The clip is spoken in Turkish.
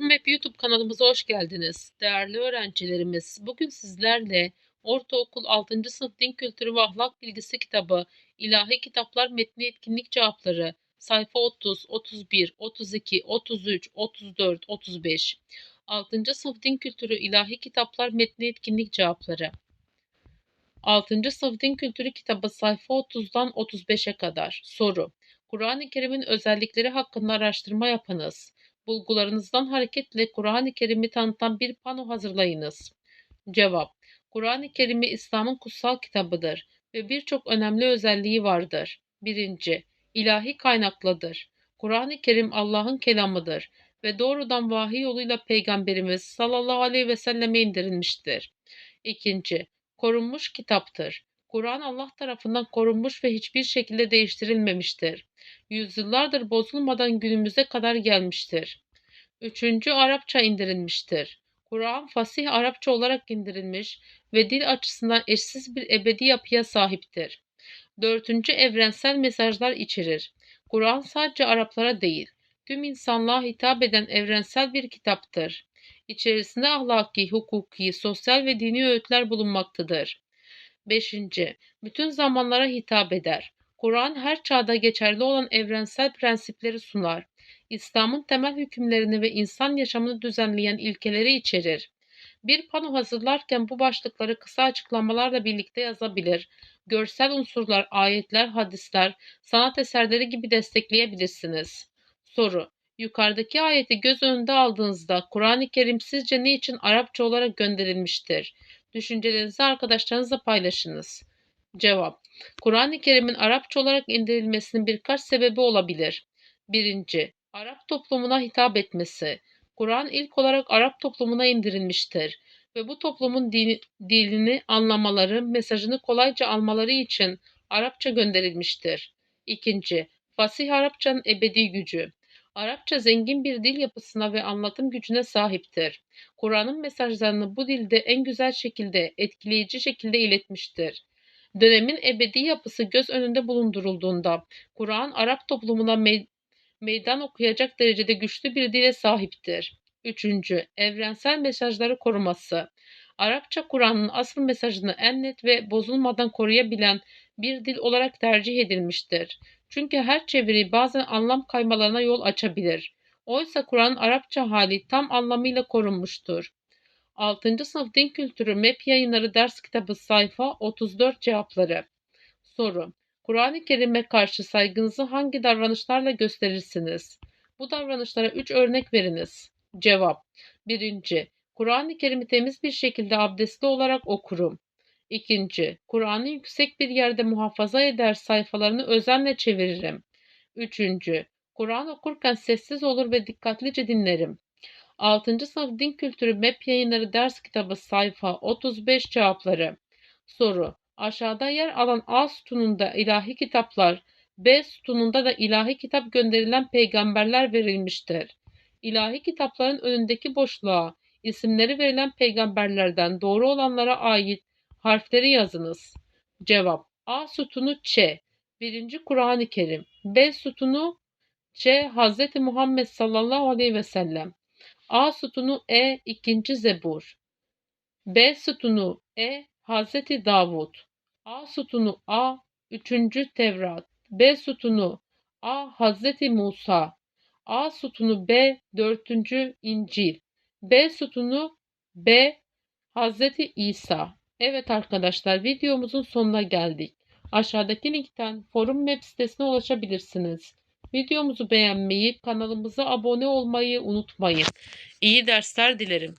Map YouTube kanalımıza hoş geldiniz. Değerli öğrencilerimiz, bugün sizlerle Ortaokul 6. Sınıf Din Kültürü ve Ahlak Bilgisi kitabı İlahi Kitaplar Metni Etkinlik Cevapları sayfa 30, 31, 32, 33, 34, 35 6. Sınıf Din Kültürü İlahi Kitaplar Metni Etkinlik Cevapları 6. Sınıf Din Kültürü kitabı sayfa 30'dan 35'e kadar soru Kur'an-ı Kerim'in özellikleri hakkında araştırma yapınız. Bulgularınızdan hareketle Kur'an-ı Kerim'i tanıtan bir pano hazırlayınız. Cevap Kur'an-ı Kerim'i İslam'ın kutsal kitabıdır ve birçok önemli özelliği vardır. 1. İlahi kaynaklıdır. Kur'an-ı Kerim Allah'ın kelamıdır ve doğrudan vahiy yoluyla Peygamberimiz sallallahu aleyhi ve selleme indirilmiştir. 2. Korunmuş kitaptır. Kur'an Allah tarafından korunmuş ve hiçbir şekilde değiştirilmemiştir. Yüzyıllardır bozulmadan günümüze kadar gelmiştir. Üçüncü Arapça indirilmiştir. Kur'an fasih Arapça olarak indirilmiş ve dil açısından eşsiz bir ebedi yapıya sahiptir. Dördüncü evrensel mesajlar içerir. Kur'an sadece Araplara değil, tüm insanlığa hitap eden evrensel bir kitaptır. İçerisinde ahlaki, hukuki, sosyal ve dini öğütler bulunmaktadır. 5. Bütün zamanlara hitap eder. Kur'an her çağda geçerli olan evrensel prensipleri sunar. İslam'ın temel hükümlerini ve insan yaşamını düzenleyen ilkeleri içerir. Bir pano hazırlarken bu başlıkları kısa açıklamalarla birlikte yazabilir. Görsel unsurlar, ayetler, hadisler, sanat eserleri gibi destekleyebilirsiniz. Soru Yukarıdaki ayeti göz önünde aldığınızda Kur'an-ı Kerim sizce ne için Arapça olarak gönderilmiştir? Düşüncelerinizi arkadaşlarınızla paylaşınız. Cevap Kur'an-ı Kerim'in Arapça olarak indirilmesinin birkaç sebebi olabilir. Birinci, Arap toplumuna hitap etmesi. Kur'an ilk olarak Arap toplumuna indirilmiştir ve bu toplumun dini, dilini anlamaları, mesajını kolayca almaları için Arapça gönderilmiştir. İkinci, Fasih Arapçanın ebedi gücü. Arapça zengin bir dil yapısına ve anlatım gücüne sahiptir. Kur'an'ın mesajlarını bu dilde en güzel şekilde, etkileyici şekilde iletmiştir. Dönemin ebedi yapısı göz önünde bulundurulduğunda Kur'an Arap toplumuna me meydan okuyacak derecede güçlü bir dile sahiptir. Üçüncü, evrensel mesajları koruması. Arapça Kur'an'ın asıl mesajını en net ve bozulmadan koruyabilen bir dil olarak tercih edilmiştir. Çünkü her çeviri bazen anlam kaymalarına yol açabilir. Oysa Kur'an Arapça hali tam anlamıyla korunmuştur. 6. Sınıf Din Kültürü MEP Yayınları Ders Kitabı Sayfa 34 Cevapları Soru Kur'an-ı Kerim'e karşı saygınızı hangi davranışlarla gösterirsiniz? Bu davranışlara 3 örnek veriniz. Cevap 1. Kur'an-ı Kerim'i temiz bir şekilde abdestli olarak okurum. 2. Kur'an'ı yüksek bir yerde muhafaza eder sayfalarını özenle çeviririm. 3. Kur'an okurken sessiz olur ve dikkatlice dinlerim. 6. Sınıf Din Kültürü MEP Yayınları Ders Kitabı sayfa 35 cevapları. Soru. Aşağıda yer alan A sütununda ilahi kitaplar, B sütununda da ilahi kitap gönderilen peygamberler verilmiştir. İlahi kitapların önündeki boşluğa isimleri verilen peygamberlerden doğru olanlara ait harfleri yazınız. Cevap A sütunu Ç. 1. Kur'an-ı Kerim. B sütunu Ç. Hz. Muhammed sallallahu aleyhi ve sellem. A sütunu E 2. Zebur. B sütunu E Hazreti Davud. A sütunu A 3. Tevrat. B sütunu A Hazreti Musa. A sütunu B 4. İncil. B sütunu B Hazreti İsa. Evet arkadaşlar videomuzun sonuna geldik. Aşağıdaki linkten forum web sitesine ulaşabilirsiniz. Videomuzu beğenmeyi, kanalımıza abone olmayı unutmayın. İyi dersler dilerim.